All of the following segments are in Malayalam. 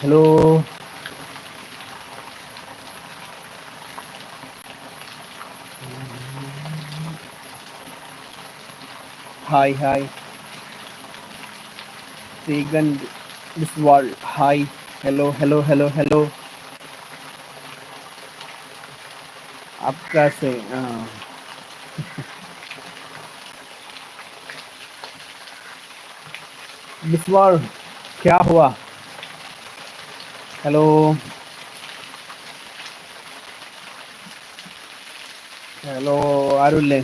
Hello Hi, hi. Regan Biswal. Hi. Hello, hello, hello, hello. आपका से हाँ बिस्वार क्या हुआ हेलो हेलो आरुल्ले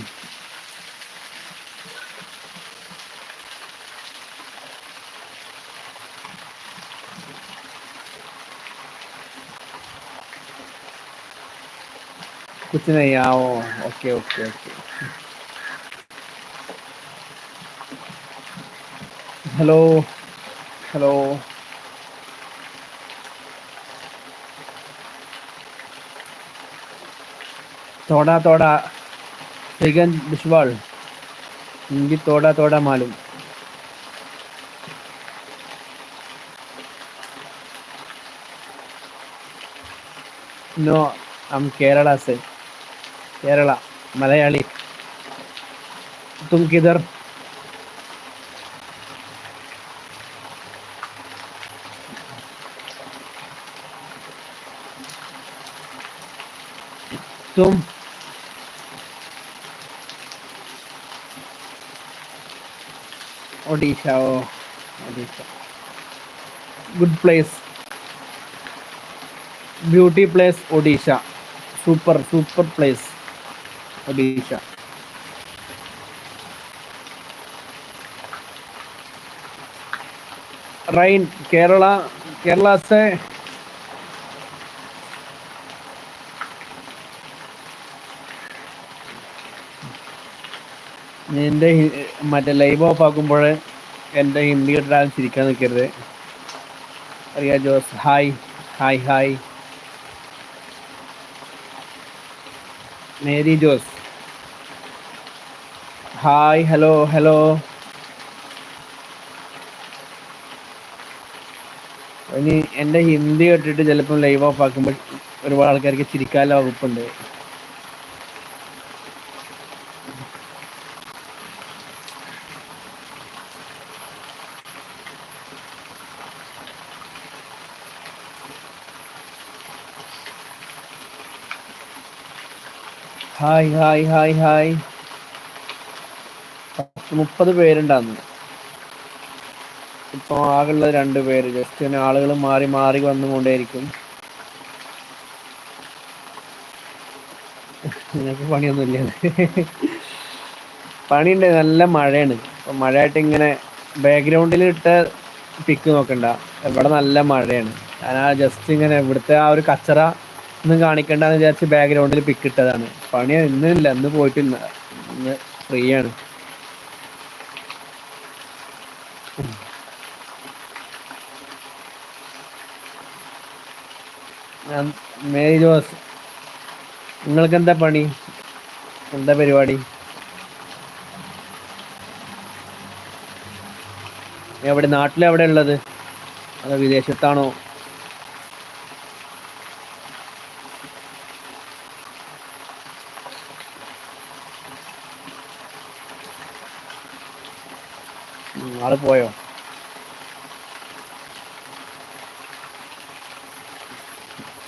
कुछ नहीं, आओ। Okay okay okay. Hello hello. थोड़ा थोड़ा सेकंड बिस्वाल हिंदी थोड़ा थोड़ा मालूम। नो, हम केरला से। केरला मलयाली तुम किधर तुम ओडिशा ओ Odisha good place beauty place Odisha super super place Alisha റൈൻ കേരള കേരള സെ എന്റെ മറ്റേ ലൈവ് ഓഫ് ആക്കുമ്പോൾ എന്റെ ഹിന്ദി ട്രാൻസ് ഇരിക്കാൻ നിൽക്കരുത്. അറിയാ Jose. Hi hi hi Mary Jose. Hi hello hello ഇനി എന്റെ ഹിന്ദി കേട്ടിട്ട് ചിലപ്പം ലൈവ് ഓഫ് ആക്കുമ്പോൾ ഒരുപാട് ആൾക്കാർക്ക് ചിരിക്കാനുള്ള വകുപ്പുണ്ട്. ഹായ് ഹായ് ഹായ് ഹായ് മുപ്പത് പേരുണ്ടാന്ന് ഇപ്പോൾ ആകെയുള്ളത് രണ്ട് പേര്. ജസ്റ്റ് തന്നെ ആളുകൾ മാറി മാറി വന്നുകൊണ്ടേയിരിക്കും. നിനക്ക് പണിയൊന്നുമില്ല. പണിയുണ്ട്. നല്ല മഴയാണ്. അപ്പം മഴയായിട്ട് ഇങ്ങനെ ബാക്ക്ഗ്രൗണ്ടിൽ ഇട്ട പിക്ക് നോക്കണ്ട. ഇവിടെ നല്ല മഴയാണ്. ഞാൻ ജസ്റ്റ് ഇങ്ങനെ ഇവിടുത്തെ ആ ഒരു കച്ചറ ഒന്നും കാണിക്കണ്ടെന്ന് വിചാരിച്ച് ബാക്ക്ഗ്രൗണ്ടിൽ പിക്ക് ഇട്ടതാണ്. പണി ഇന്നില്ല. ഇന്ന് പോയിട്ടില്ല. ഇന്ന് ഫ്രീ ആണ് ഞാൻ മേരി ജോസ്. നിങ്ങൾക്ക് എന്താ പണി? എന്താ പരിപാടി? എവിടെ നാട്ടിലെവിടെ ഉള്ളത്? അതോ വിദേശത്താണോ? ആൾ പോയോ?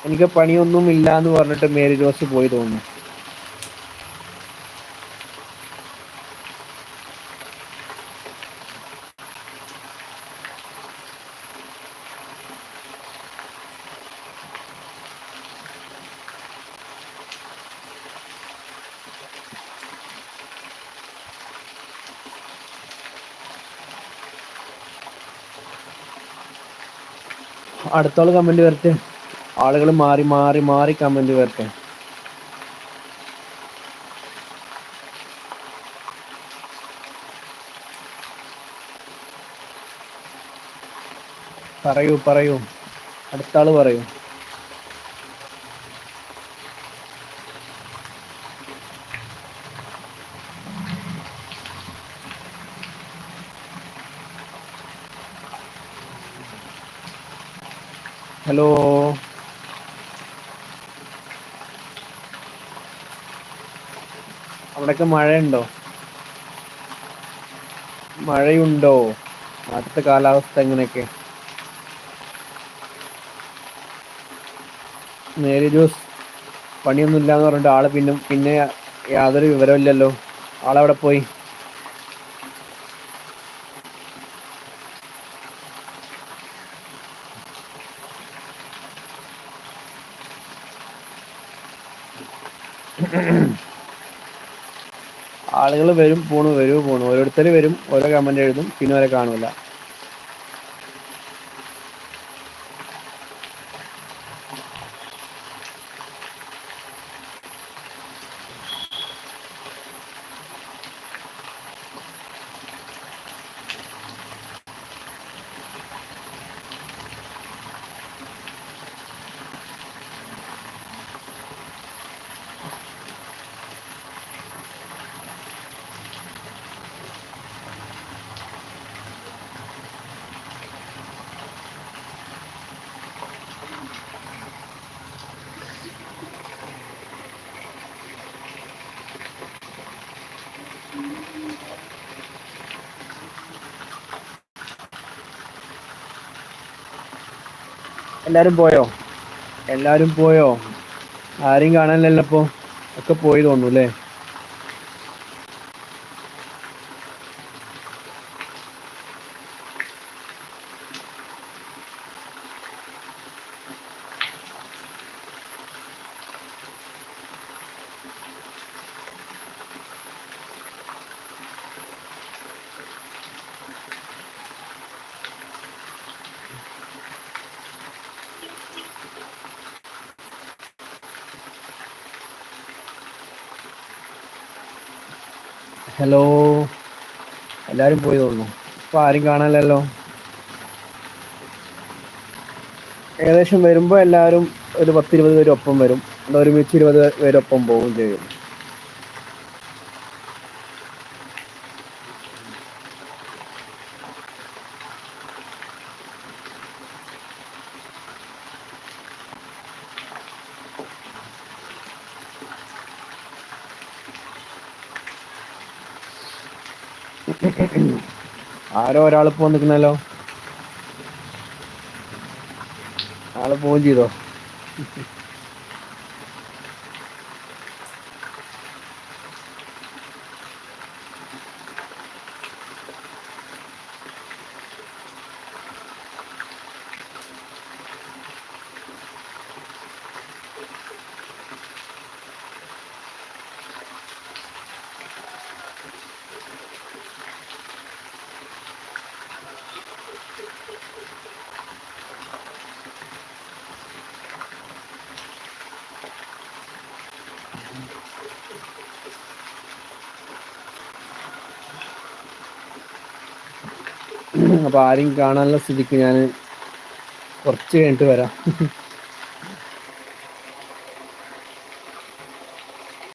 എനിക്ക് പണിയൊന്നും ഇല്ല എന്ന് പറഞ്ഞിട്ട് മേരി ജോസ് പോയി തോന്നുന്നു. അടുത്താൾ കമന്റ് വരട്ടെ. ആളുകൾ മാറി മാറി മാറി കമന്റ് വരട്ടെ. പറയൂ പറയൂ. അടുത്താൾ പറയൂ. ഹലോ. അവിടെയൊക്കെ മഴയുണ്ടോ? മഴയുണ്ടോ? നാട്ടിലത്തെ കാലാവസ്ഥ എങ്ങനെയൊക്കെ? നേരി ജ്യൂസ് പണിയൊന്നും എന്ന് പറഞ്ഞിട്ട് ആൾ പിന്നെ പിന്നെ യാതൊരു വിവരമില്ലല്ലോ ആളവിടെ പോയി? ആളുകൾ വരും പോണു വരും പോണു. ഓരോരുത്തർ വരും ഓരോ കമന്റ് എഴുതും പിന്നെ അവരെ കാണൂല. എല്ലാരും പോയോ? എല്ലാരും പോയോ? ആരെയും കാണാനില്ലല്ലോ ഇപ്പൊ. ഒക്കെ പോയി തോന്നുന്നു അല്ലേ? ഹലോ എല്ലാരും പോയി തോന്നുന്നു. ഇപ്പൊ ആരും കാണാനില്ലല്ലോ. ഏകദേശം വരുമ്പോ എല്ലാവരും ഒരു പത്തിരുപത് പേരൊപ്പം വരും. ഒരുമിച്ച് ഇരുപത് പേരൊപ്പം പോവുകയും ചെയ്യും. ആരോ ഒരാൾ ഇപ്പൊ നിൽക്കുന്നല്ലോ ആൾ പോവുകയും ചെയ്തോ? അപ്പൊ ആരെയും കാണാനുള്ള സ്ഥിതിക്ക് ഞാൻ കുറച്ച് കഴിഞ്ഞിട്ട് വരാം.